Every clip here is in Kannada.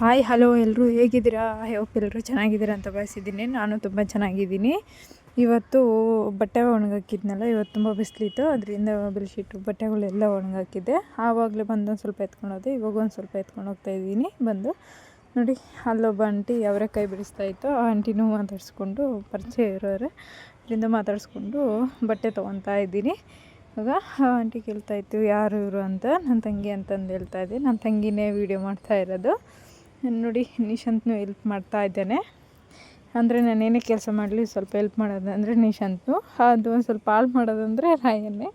ಹಾಯ್ ಹಲೋ ಎಲ್ಲರೂ ಹೇಗಿದ್ದೀರಾ? ಐ ಹೋಪ್ ಎಲ್ಲರೂ ಚೆನ್ನಾಗಿದ್ದೀರಾ ಅಂತ ಬಯಸಿದ್ದೀನಿ ನಾನು ತುಂಬ ಚೆನ್ನಾಗಿದ್ದೀನಿ. ಇವತ್ತು ಬಟ್ಟೆ ಒಣಗಾಕಿದ್ನಲ್ಲ, ಇವತ್ತು ತುಂಬ ಬಿಸಿಲಿತ್ತು, ಅದರಿಂದ ಬೆಡ್ಶೀಟು ಬಟ್ಟೆಗಳೆಲ್ಲ ಒಣಗಾಕಿದ್ದೆ. ಆವಾಗಲೇ ಬಂದು ಒಂದು ಸ್ವಲ್ಪ ಎತ್ಕೊಂಡೋದೆ ಇವಾಗ ಒಂದು ಸ್ವಲ್ಪ ಎತ್ಕೊಂಡು ಹೋಗ್ತಾ ಇದ್ದೀನಿ, ಬಂದು. ನೋಡಿ, ಅಲ್ಲೊಬ್ಬ ಆಂಟಿ ಕೈ ಬಿಡಿಸ್ತಾ ಇತ್ತು. ಆ ಆಂಟಿನೂ ಮಾತಾಡಿಸ್ಕೊಂಡು ಪರಿಚಯ ಇರೋರೆ. ಅದರಿಂದ ಮಾತಾಡಿಸ್ಕೊಂಡು ಬಟ್ಟೆ ತೊಗೊತಾ ಇದ್ದೀನಿ. ಇವಾಗ ಆಂಟಿ ಕೇಳ್ತಾ ಇತ್ತು, ಯಾರು ಇವರು ಅಂತ? ನನ್ನ ತಂಗಿ ಅಂತಂದು ಹೇಳ್ತಾ ಇದ್ದೆ. ನನ್ನ ತಂಗಿನೇ ವೀಡಿಯೋ ಮಾಡ್ತಾ ಇರೋದು. ನೋಡಿ ನಿಶಾಂತ್ನು ಹೆಲ್ಪ್ ಮಾಡ್ತಾ ಇದ್ದೇನೆ. ಅಂದರೆ ನಾನೇನೇ ಕೆಲಸ ಮಾಡಲಿ ಸ್ವಲ್ಪ ಹೆಲ್ಪ್ ಮಾಡೋದಂದರೆ ನಿಶಾಂತ್ನು ಅದು ಒಂದು ಸ್ವಲ್ಪ ಹಾಳು ಮಾಡೋದಂದರೆ ರಾಯನ್ನೇ.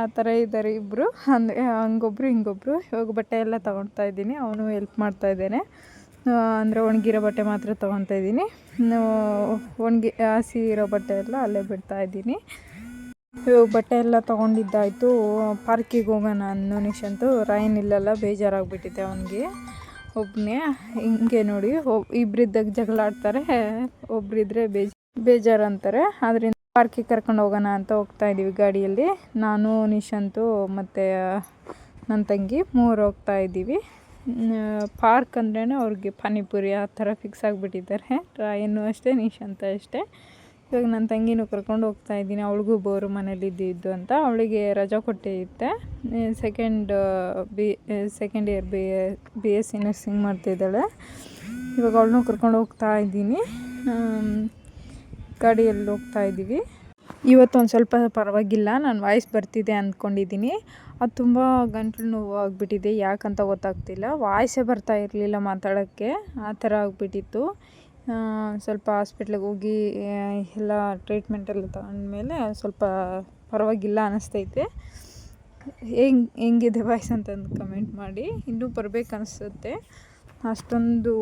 ಆ ಥರ ಇದ್ದಾರೆ ಇಬ್ಬರು ಅಂದರೆ ಹಂಗೊಬ್ರು, ಹಿಂಗೊಬ್ರು. ಇವಾಗ ಬಟ್ಟೆ ಎಲ್ಲ ತೊಗೊಳ್ತಾ ಇದ್ದೀನಿ. ಅವನು ಹೆಲ್ಪ್ ಮಾಡ್ತಾ ಇದ್ದೇನೆ. ಅಂದರೆ ಒಣಗಿರೋ ಬಟ್ಟೆ ಮಾತ್ರ ತೊಗೊತಾ ಇದ್ದೀನಿ. ಒಣಗಿ, ಹಸಿ ಇರೋ ಬಟ್ಟೆ ಎಲ್ಲ ಅಲ್ಲೇ ಬಿಡ್ತಾ ಇದ್ದೀನಿ. ಇವಾಗ ಬಟ್ಟೆ ಎಲ್ಲ ತೊಗೊಂಡಿದ್ದಾಯಿತು. ಪಾರ್ಕಿಗೆ ಹೋಗೋಣ ಅನ್ನೋ ನಿಶಂತು ರಾಯನ್ ಇಲ್ಲೆಲ್ಲ, ಬೇಜಾರಾಗ್ಬಿಟ್ಟಿದೆ ಅವನಿಗೆ. ಒಬ್ಬನೇ ಹಿಂಗೆ ನೋಡಿ ಇಬ್ಬರಿದ್ದಾಗ ಜಗಳ ಆಡ್ತಾರೆ ಒಬ್ಬರಿದ್ರೆ ಬೇಜ ಬೇಜಾರು ಅಂತಾರೆ ಅದರಿಂದ ಪಾರ್ಕಿಗೆ ಕರ್ಕೊಂಡು ಹೋಗೋಣ ಅಂತ ಹೋಗ್ತಾ ಇದ್ದೀವಿ ಗಾಡಿಯಲ್ಲಿ. ನಾನು, ನಿಶಾಂತು ಮತ್ತು ನನ್ನ ತಂಗಿ ಮೂರು ಹೋಗ್ತಾ ಇದ್ದೀವಿ ಪಾರ್ಕ್ ಅಂದ್ರೇ ಅವ್ರಿಗೆ ಪಾನಿಪುರಿ ಆ ಥರ ಫಿಕ್ಸ್ ಆಗಿಬಿಟ್ಟಿದ್ದಾರೆ. ರಾಯನು ಅಷ್ಟೇ, ನಿಶಾಂತ ಅಷ್ಟೇ. ಇವಾಗ ನನ್ನ ತಂಗಿನೂ ಕರ್ಕೊಂಡು ಹೋಗ್ತಾ ಇದ್ದೀನಿ, ಅವಳಿಗೂ ಬೋರು ಮನೇಲಿ ಇದ್ದಿದ್ದು ಅಂತ. ಅವಳಿಗೆ ರಜಾ ಇತ್ತೆ. Second B second year B B, S, C nursing ಮಾಡ್ತಿದ್ದಾಳೆ ಇವಾಗ ಅವಳನ್ನೂ ಕರ್ಕೊಂಡು ಹೋಗ್ತಾ ಇದ್ದೀನಿ. ಗಾಡಿಯಲ್ಲಿ ಹೋಗ್ತಾ ಇದ್ದೀವಿ. ಇವತ್ತು ಒಂದು ಸ್ವಲ್ಪ ಪರವಾಗಿಲ್ಲ, ನಾನು ವಾಯ್ಸ್ ಬರ್ತಿದೆ ಅಂದ್ಕೊಂಡಿದ್ದೀನಿ ಅದು ತುಂಬ ಗಂಟಲು ನೋವು ಆಗಿಬಿಟ್ಟಿದೆ, ಯಾಕಂತ ಗೊತ್ತಾಗ್ತಿಲ್ಲ. ವಾಯ್ಸೇ ಬರ್ತಾ ಇರಲಿಲ್ಲ ಮಾತಾಡೋಕ್ಕೆ, ಆ ಥರ ಆಗಿಬಿಟ್ಟಿತ್ತು. ಸ್ವಲ್ಪ ಹಾಸ್ಪಿಟ್ಲಿಗೆ ಹೋಗಿ ಎಲ್ಲ ಟ್ರೀಟ್ಮೆಂಟೆಲ್ಲ ತಗೊಂಡ್ಮೇಲೆ ಸ್ವಲ್ಪ ಪರವಾಗಿಲ್ಲ ಅನ್ನಿಸ್ತೈತೆ ಹೆಂಗೆ, ಹೆಂಗಿದೆ ವಾಯ್ಸ್ ಅಂತಂದು ಕಮೆಂಟ್ ಮಾಡಿ. ಇನ್ನೂ ಬರ್ಬೇಕು ಅನಿಸುತ್ತೆ. ಅಷ್ಟೊಂದು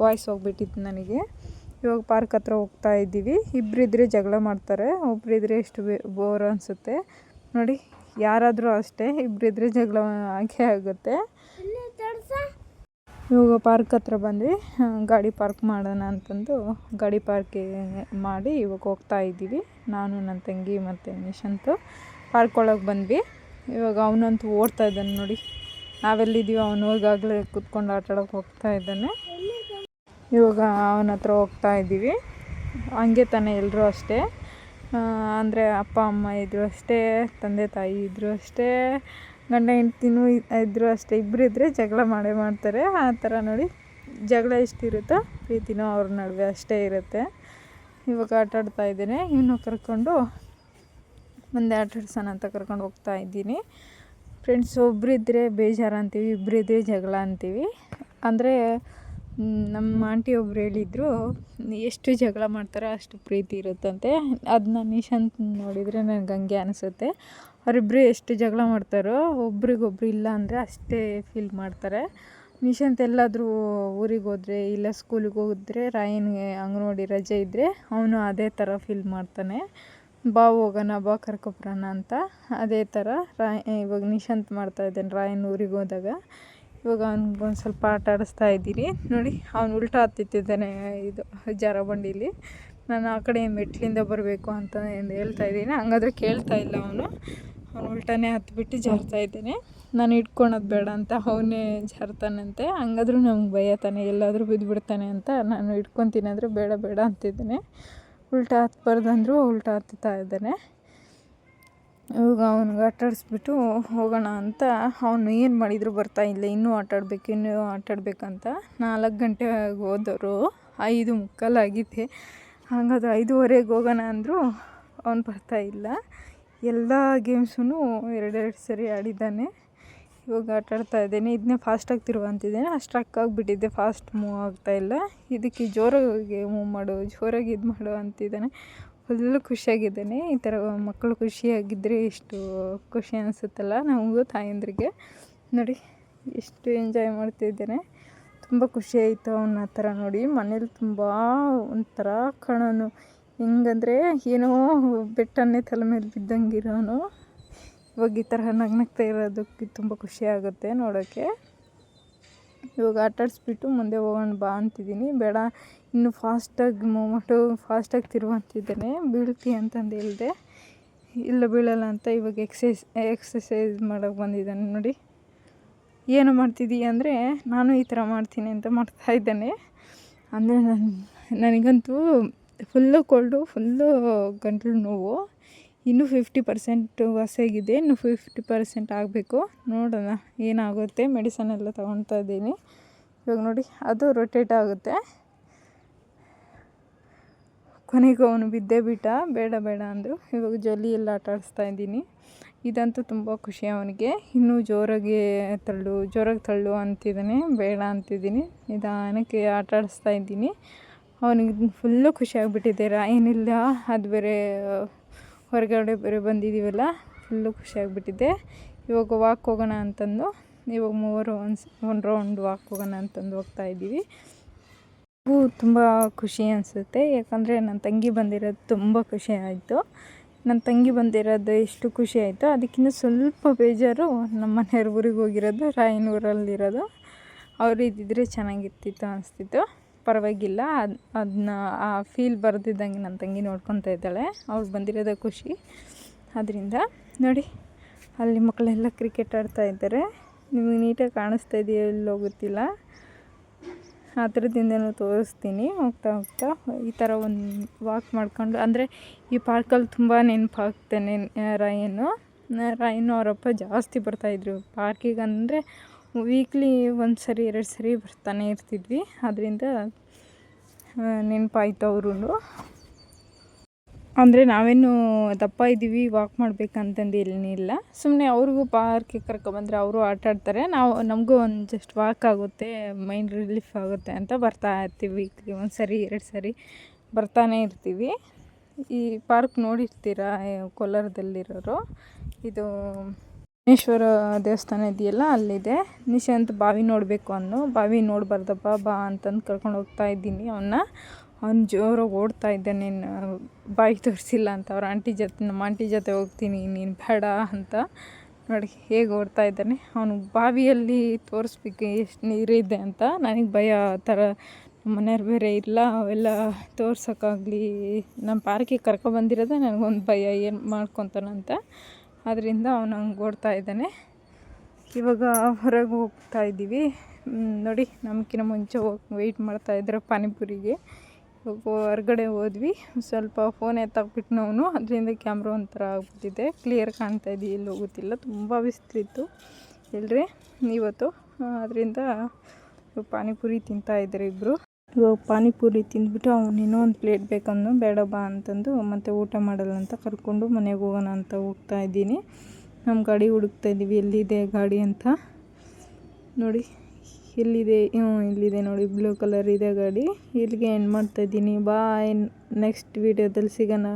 ವಾಯ್ಸ್ ಹೋಗ್ಬಿಟ್ಟಿತ್ತು ನನಗೆ. ಇವಾಗ ಪಾರ್ಕ್ ಹತ್ರ ಹೋಗ್ತಾ ಇದ್ದೀವಿ. ಇಬ್ಬರಿದ್ರೆ ಜಗಳ ಮಾಡ್ತಾರೆ. ಒಬ್ಬರಿದ್ರೆ ಎಷ್ಟು ಬೋರ್ ಅನಿಸುತ್ತೆ. ನೋಡಿ, ಯಾರಾದರೂ ಅಷ್ಟೇ ಇಬ್ಬರಿದ್ರೆ ಜಗಳ ಆಗೇ ಆಗುತ್ತೆ. ಇವಾಗ ಪಾರ್ಕ್ ಹತ್ರ ಬಂದ್ವಿ. ಗಾಡಿ ಪಾರ್ಕ್ ಮಾಡೋಣ ಅಂತಂದು ಗಾಡಿ ಪಾರ್ಕ್ ಮಾಡಿ ಇವಾಗ ಹೋಗ್ತಾ ಇದ್ದೀವಿ. ನಾನು, ನನ್ನ ತಂಗಿ ಮತ್ತು ನಿಶಂತ್ ಪಾರ್ಕ್ ಒಳಗೆ ಬಂದ್ವಿ. ಇವಾಗ ಅವನಂತೂ ಓಡ್ತಾ ಇದ್ದಾನೆ ನೋಡಿ. ನಾವೆಲ್ಲಿದ್ದೀವಿ ಅವನು ಈಗಾಗಲೇ ಕೂತ್ಕೊಂಡು ಆಟ ಆಡೋಕೆ ಹೋಗ್ತಾ ಇದ್ದಾನೆ. ಇವಾಗ ಅವನ ಹತ್ರ ಹೋಗ್ತಾ ಇದ್ದೀವಿ. ಹಂಗೆ ತಾನೇ ಎಲ್ಲರೂ ಅಷ್ಟೇ. ಅಂದರೆ ಅಪ್ಪ, ಅಮ್ಮ ಇದ್ದರು ಅಷ್ಟೇ, ತಂದೆ ತಾಯಿ ಇದ್ದರು ಅಷ್ಟೇ. ಗಂಡ ಹೆಂಡ್ತಿನೂ ಇದ್ದರೂ ಅಷ್ಟೇ ಇಬ್ಬರು ಇದ್ದರೆ ಜಗಳ ಮಾಡೇ ಮಾಡ್ತಾರೆ. ಆ ಥರ ನೋಡಿ ಜಗಳ ಎಷ್ಟಿರುತ್ತೋ ಪ್ರೀತಿನೂ ಅವ್ರ ನಡುವೆ ಅಷ್ಟೇ ಇರುತ್ತೆ. ಇವಾಗ ಆಟ ಆಡ್ತಾ ಇದ್ದೇನೆ. ಇವನು ಕರ್ಕೊಂಡು ಮುಂದೆ ಆಟ ಆಡ್ಸೋಣ ಅಂತ ಕರ್ಕೊಂಡು ಹೋಗ್ತಾ ಇದ್ದೀನಿ. ಫ್ರೆಂಡ್ಸ್ ಒಬ್ಬರಿದ್ದರೆ ಬೇಜಾರು ಅಂತೀವಿ ಇಬ್ಬರಿದ್ರೆ ಜಗಳ ಅಂತೀವಿ. ಅಂದರೆ ನಮ್ಮ ಆಂಟಿ ಒಬ್ರು ಹೇಳಿದರು, ಎಷ್ಟು ಜಗಳ ಮಾಡ್ತಾರೋ ಅಷ್ಟು ಪ್ರೀತಿ ಇರುತ್ತಂತೆ. ಅದನ್ನ ನಿಶಾಂತ್ ನೋಡಿದರೆ ನನಗೆ ಹಂಗೆ ಅನಿಸುತ್ತೆ. ಅವರಿಬ್ಬರು ಎಷ್ಟು ಜಗಳ ಮಾಡ್ತಾರೋ ಒಬ್ರಿಗೊಬ್ರು ಇಲ್ಲ ಅಂದರೆ ಅಷ್ಟೇ ಫೀಲ್ ಮಾಡ್ತಾರೆ. ನಿಶಾಂತ್ ಎಲ್ಲಾದರೂ ಊರಿಗೆ ಹೋದರೆ ಇಲ್ಲ ಸ್ಕೂಲಿಗೆ ಹೋದರೆ, ರಾಯನ್ಗೆ ಅಂಗನವಾಡಿ ರಜೆ ಇದ್ದರೆ ಅವನು ಅದೇ ಥರ ಫೀಲ್ ಮಾಡ್ತಾನೆ. ಬಾ ಹೋಗೋಣ, ಬಾ ಕರ್ಕೊಬರೋಣ ಅಂತ ಅದೇ ಥರ ರಾಯ್, ಇವಾಗ ನಿಶಾಂತ್ ಮಾಡ್ತಾ ಇದ್ದಾನೆ ರಾಯನ್ ಊರಿಗೆ ಹೋದಾಗ. ಇವಾಗ ಅವ್ನಿಗೆ ಸ್ವಲ್ಪ ಆಟ ಆಡಿಸ್ತಾ ಇದ್ದೀನಿ. ನೋಡಿ, ಅವ್ನು ಉಲ್ಟಾ ಹತ್ತಿತ್ತಿದ್ದಾನೆ ಇದು ಜಾರ ಬಂಡೀಲಿ ನಾನು ಆ ಕಡೆ ಮೆಟ್ಲಿಂದ ಬರಬೇಕು ಅಂತ ಹೇಳ್ತಾ ಇದ್ದೀನಿ. ಹಂಗಾದ್ರೆ ಕೇಳ್ತಾ ಇಲ್ಲ ಅವನು. ಅವನು ಉಲ್ಟಾನೇ ಹತ್ಬಿಟ್ಟು ಜಾರ್ತಾ ಇದ್ದಾನೆ. ನಾನು ಇಟ್ಕೊಳೋದು ಬೇಡ ಅಂತ ಅವನೇ ಜಾರ್ತಾನಂತೆ. ಹಂಗಾದ್ರೂ ನಮ್ಗೆ ಭಯ ತಾನೆ. ಎಲ್ಲಾದರೂ ಬಿದ್ದುಬಿಡ್ತಾನೆ ಅಂತ ನಾನು ಇಟ್ಕೊತೀನಿ ಅಂದರೆ ಬೇಡ ಬೇಡ ಅಂತಿದ್ದಾನೆ. ಉಲ್ಟಾ ಹತ್ಬಾರ್ದಂದ್ರೂ ಉಲ್ಟಾ ಹತ್ತುತ್ತಾ ಇದ್ದಾನೆ. ಇವಾಗ ಅವ್ನಿಗೆ ಆಟಾಡಿಸ್ಬಿಟ್ಟು ಹೋಗೋಣ ಅಂತ. ಅವನು ಏನು ಮಾಡಿದ್ರು ಬರ್ತಾ ಇಲ್ಲ. ಇನ್ನೂ ಆಟಾಡಬೇಕು ಇನ್ನೂ ಆಟಾಡಬೇಕಂತ ನಾಲ್ಕು ಗಂಟೆಗೆ ಹೋದವರು ಐದು ಮುಕ್ಕಾಲಾಗಿದೆ. ಹಾಗಾದ್ರೆ ಐದುವರೆಗೆ ಹೋಗೋಣ ಅಂದರೂ ಅವ್ನು ಬರ್ತಾ ಇಲ್ಲ. ಎಲ್ಲ ಗೇಮ್ಸೂ ಎರಡೆರಡು ಸರಿ ಆಡಿದ್ದಾನೆ. ಇವಾಗ ಆಟಾಡ್ತಾ ಇದ್ದೇನೆ. ಇದನ್ನೇ ಫಾಸ್ಟಾಗಿ ತಿರುವಂತಿದ್ದೇನೆ ಅಷ್ಟು ಆಗಿಬಿಟ್ಟಿದ್ದೆ ಫಾಸ್ಟ್ ಮೂವ್ ಆಗ್ತಾಯಿಲ್ಲ ಇದಕ್ಕೆ ಜೋರಾಗಿ ಮೂವ್ ಮಾಡು, ಜೋರಾಗಿ ಇದು ಮಾಡು ಅಂತಿದ್ದಾನೆ. ಫುಲ್ಲು ಖುಷಿಯಾಗಿದ್ದೇನೆ. ಈ ಥರ ಮಕ್ಕಳು ಖುಷಿಯಾಗಿದ್ದರೆ ಎಷ್ಟು ಖುಷಿ ಅನಿಸುತ್ತಲ್ಲ ನಮಗೂ ತಾಯಂದ್ರಿಗೆ. ನೋಡಿ, ಎಷ್ಟು ಎಂಜಾಯ್ ಮಾಡ್ತಿದ್ದೇನೆ. ತುಂಬ ಖುಷಿ ಆಯಿತು ಅವನ ಆ ಥರ ನೋಡಿ. ಮನೇಲಿ ತುಂಬ ಒಂಥರ ಕಣನು ಹೆಂಗಂದರೆ ಏನೋ ಬೆಟ್ಟನ್ನೇ ತಲೆ ಮೇಲೆ ಬಿದ್ದಂಗಿರೋನು ಇವಾಗ ಈ ಥರ ನಗ್ನಗ್ತಾ ಇರೋದಕ್ಕೆ ತುಂಬ ಖುಷಿ ಆಗುತ್ತೆ ನೋಡೋಕ್ಕೆ ಇವಾಗ ಆಟಾಡಿಸ್ಬಿಟ್ಟು ಮುಂದೆ ಹೋಗೋಣ ಬಾ ಅಂತಿದ್ದೀನಿ. ಬೇಡ, ಇನ್ನು ಫಾಸ್ಟಾಗಿ ಮೊಮಟು ಫಾಸ್ಟಾಗಿ ತಿರುವಂತಿದ್ದಾನೆ ಬೀಳ್ತಿ ಅಂತಂದು ಹೇಳಿದೆ. ಇಲ್ಲ ಬೀಳಲ್ಲ ಅಂತ ಇವಾಗ ಎಕ್ಸೈಸ್ ಎಕ್ಸಸೈಸ್ ಮಾಡೋಕ್ಕೆ ಬಂದಿದ್ದಾನೆ ನೋಡಿ. ಏನು ಮಾಡ್ತಿದ್ದೀಯ ಅಂದರೆ, ನಾನು ಈ ಥರ ಮಾಡ್ತೀನಿ ಅಂತ ಮಾಡ್ತಾ ಇದ್ದಾನೆ. ಅಂದರೆ ನನ್ನ ನನಗಂತೂ ಫುಲ್ಲು ಕೋಲ್ಡು ಫುಲ್ಲು ಗಂಟಲು ನೋವು. ಇನ್ನೂ ಫಿಫ್ಟಿ ಪರ್ಸೆಂಟು ವಾಸಿಯಾಗಿದೆ ಇನ್ನು ಫಿಫ್ಟಿ ಪರ್ಸೆಂಟ್ ಆಗಬೇಕು. ನೋಡೋಣ, ಏನಾಗುತ್ತೆ. ಮೆಡಿಸನ್ ಎಲ್ಲ ತೊಗೊಳ್ತಾ ಇದ್ದೀನಿ. ಇವಾಗ ನೋಡಿ, ಅದು ರೊಟೇಟ್ ಆಗುತ್ತೆ. ಕೊನೆಗೂ ಅವನು ಬಿದ್ದೇ ಬಿಟ್ಟ. ಬೇಡ ಬೇಡ ಅಂದರು. ಇವಾಗ ಜಲ್ಲಿ ಎಲ್ಲ ಆಟ ಆಡಿಸ್ತಾ ಇದ್ದೀನಿ. ಇದಂತೂ ತುಂಬ ಖುಷಿ ಅವನಿಗೆ. ಇನ್ನೂ ಜೋರಾಗಿ ತಳ್ಳು ಜೋರಾಗಿ ತಳ್ಳು ಅಂತಿದ್ದಾನೆ, ಬೇಡ ಅಂತಿದ್ದೀನಿ, ನಿಧಾನಕ್ಕೆ ಆಟ ಆಡಿಸ್ತಾ ಇದ್ದೀನಿ. ಅವನಿಗೆ ಫುಲ್ಲು ಖುಷಿಯಾಗಿಬಿಟ್ಟಿದ್ದೀರ ಏನಿಲ್ಲ, ಅದು ಬೇರೆ, ಹೊರಗಡೆ ಬೇರೆ ಬಂದಿದ್ದೀವಲ್ಲ, ಫುಲ್ಲು ಖುಷಿಯಾಗಿಬಿಟ್ಟಿದ್ದೆ ಆಗಿಬಿಟ್ಟಿದೆ. ಇವಾಗ ವಾಕ್ ಹೋಗೋಣ ಅಂತಂದು, ಇವಾಗ ಮೂವರು ಒಂದು ಒಂದು ರೌಂಡ್ ವಾಕ್ ಹೋಗೋಣ ಅಂತಂದು ಹೋಗ್ತಾ ಇದ್ದೀವಿ. ತುಂಬ ಖುಷಿ ಅನಿಸುತ್ತೆ, ಯಾಕಂದರೆ ನನ್ನ ತಂಗಿ ಬಂದಿರೋದು ತುಂಬ ಖುಷಿ ಆಯಿತು. ನನ್ನ ತಂಗಿ ಬಂದಿರೋದು ಎಷ್ಟು ಖುಷಿ ಆಯಿತು ಅದಕ್ಕಿಂತ ಸ್ವಲ್ಪ ಬೇಜಾರು ನಮ್ಮ ಮನೆಯವ್ರ ಊರಿಗೆ ಹೋಗಿರೋದು, ರಾಯನೂರಲ್ಲಿರೋದು. ಅವ್ರು ಇದ್ದಿದ್ರೆ ಚೆನ್ನಾಗಿರ್ತಿತ್ತು ಅನಿಸ್ತಿತ್ತು. ಪರವಾಗಿಲ್ಲ, ಅದು ಅದನ್ನ ಆ ಫೀಲ್ ಬರೆದಿದ್ದಂಗೆ ನನ್ನ ತಂಗಿ ನೋಡ್ಕೊತಾ ಇದ್ದಾಳೆ. ಅವ್ರು ಬಂದಿರೋದೇ ಖುಷಿ. ಅದರಿಂದ ನೋಡಿ, ಅಲ್ಲಿ ಮಕ್ಕಳೆಲ್ಲ ಕ್ರಿಕೆಟ್ ಆಡ್ತಾ ಇದ್ದಾರೆ. ನಿಮಗೆ ನೀಟಾಗಿ ಕಾಣಿಸ್ತಾ ಇದೆಯೋ ಇಲ್ಲೋ ಗೊತ್ತಿಲ್ಲ. ಆ ಥರದಿಂದನೂ ತೋರಿಸ್ತೀನಿ. ಹೋಗ್ತಾ ಹೋಗ್ತಾ ಈ ಥರ ಒಂದು ವಾಕ್ ಮಾಡಿಕೊಂಡು, ಅಂದರೆ ಈ ಪಾರ್ಕಲ್ಲಿ ತುಂಬ ನೆನಪಾಗ್ತಾನೆ ರಾಯನು ರಾಯನು ಅವರಪ್ಪ ಜಾಸ್ತಿ ಬರ್ತಾಯಿದ್ರು ಪಾರ್ಕಿಗೆ ಅಂದರೆ ವೀಕ್ಲಿ ಒಂದು ಸರಿ, ಎರಡು ಸರಿ ಬರ್ತಾನೆ ಇರ್ತಿದ್ವಿ. ಅದರಿಂದ ನೆನಪಾಯ್ತು ಅವರು ಅಂದರೆ ನಾವೇನು ದಪ್ಪ ಇದ್ದೀವಿ ವಾಕ್ ಮಾಡ್ಬೇಕಂತಂದು ಏನಿಲ್ಲ ಸುಮ್ಮನೆ ಅವ್ರಿಗೂ ಪಾರ್ಕಿಗೆ ಕರ್ಕೊಬಂದರೆ ಅವರು ಆಟ ಆಡ್ತಾರೆ. ನಾವು, ನಮಗೂ ಒಂದು ಜಸ್ಟ್ ವಾಕ್ ಆಗುತ್ತೆ ಮೈಂಡ್ ರಿಲೀಫ್ ಆಗುತ್ತೆ ಅಂತ ಬರ್ತಾ ಇರ್ತೀವಿ. ವೀಕ್ಲಿ ಒಂದು ಸರಿ, ಎರಡು ಸರಿ ಬರ್ತಾನೆ ಇರ್ತೀವಿ. ಈ ಪಾರ್ಕ್ ನೋಡಿರ್ತೀರ, ಕೋಲಾರದಲ್ಲಿರೋರು? ಇದು ಶನೇಶ್ವರ ದೇವಸ್ಥಾನ ಇದೆಯಲ್ಲ, ಅಲ್ಲಿದೆ. ನಿಶಾಂತ್ ಬಾವಿ ನೋಡಬೇಕು ಅನ್ನೋ, ಬಾವಿ ನೋಡಬಾರ್ದಪ್ಪ ಬಾ ಅಂತಂದು ಕರ್ಕೊಂಡು ಹೋಗ್ತಾ ಇದ್ದೀನಿ ಅವನ್ನ ಅವ್ನು ಜೋರಾಗಿ ಓಡ್ತಾ ನೀನು ಬಾಯಿ ತೋರಿಸಿಲ್ಲ ಅಂತ. ಅವ್ರ ಆಂಟಿ ಜೊತೆ ನಮ್ಮ ಆಂಟಿ ಜೊತೆ ಹೋಗ್ತೀನಿ, ನೀನು ಬೇಡ ಅಂತ. ನೋಡಿ ಹೇಗೆ ಓಡ್ತಾ ಇದ್ದಾನೆ, ಅವನು ಬಾವಿಯಲ್ಲಿ ತೋರಿಸ್ಬೇಕು ಎಷ್ಟು ನೀರಿದೆ ಅಂತ. ನನಗೆ ಭಯ, ಆ ಥರ ಮನೆಯವ್ರು ಬೇರೆ ಇಲ್ಲ, ಅವೆಲ್ಲ ತೋರ್ಸೋಕ್ಕಾಗಲಿ. ನಮ್ಮ ಪಾರ್ಕಿಗೆ ಕರ್ಕೊಬಂದಿರೋದೇ ನನಗೊಂದು ಭಯ, ಏನು ಮಾಡ್ಕೊತಾನಂತ ಅದರಿಂದ ಅವನು ಹಂಗೆ ಓಡ್ತಾ ಇದ್ದಾನೆ. ಇವಾಗ ಹೊರಗೆ ಹೋಗ್ತಾ ಇದ್ದೀವಿ ನೋಡಿ ನಮ್ಗಿಂತ ಮುಂಚೆ ಹೋಗಿ ವೆಯ್ಟ್ ಮಾಡ್ತಾಯಿದ್ರು ಪಾನಿಪುರಿಗೆ. ಹೊರ್ಗಡೆ ಹೋದ್ವಿ. ಸ್ವಲ್ಪ ಫೋನ್ ಎತ್ತಾಕ್ಬಿಟ್ಟು ನಾವು ಅದರಿಂದ ಕ್ಯಾಮ್ರ ಒಂಥರ ಆಗ್ಬಿಟ್ಟಿದೆ. ಕ್ಲಿಯರ್ ಕಾಣ್ತಾ ಇದೆ. ಎಲ್ಲಿ ಹೋಗುತ್ತಿಲ್ಲ. ತುಂಬ ಬಿಸಿಲಿತ್ತು ಇಲ್ಲರಿ ಇವತ್ತು. ಅದರಿಂದ ಪಾನಿಪುರಿ ತಿಂತಾಯಿದ್ರು ಇಬ್ಬರು ಇವಾಗ ಪಾನಿಪುರಿ ತಿಂದ್ಬಿಟ್ಟು ಅವ್ನು ಇನ್ನೂ ಒಂದು ಪ್ಲೇಟ್ ಬೇಕಂದು ಬೇಡ ಬಾ ಅಂತಂದು ಮತ್ತೆ ಊಟ ಮಾಡಲ್ಲ ಅಂತ ಕರ್ಕೊಂಡು ಮನೆಗೆ ಹೋಗೋಣ ಅಂತ ಹೋಗ್ತಾ ಇದ್ದೀನಿ. ನಮ್ಮ ಗಾಡಿ ಹುಡುಕ್ತಾ ಇದ್ದೀವಿ ಎಲ್ಲಿದೆ ಗಾಡಿ ಅಂತ. ನೋಡಿ. ಎಲ್ಲಿದೆ? ಹ್ಞೂ ಇಲ್ಲಿದೆ ನೋಡಿ ಬ್ಲೂ ಕಲರ್ ಇದೆ ಗಾಡಿ. ಇಲ್ಲಿಗೆ ಎಂಡ್ ಮಾಡ್ತಾಯಿದ್ದೀನಿ ಬಾಯ್ ನೆಕ್ಸ್ಟ್ ವೀಡಿಯೋದಲ್ಲಿ ಸಿಗೋಣ.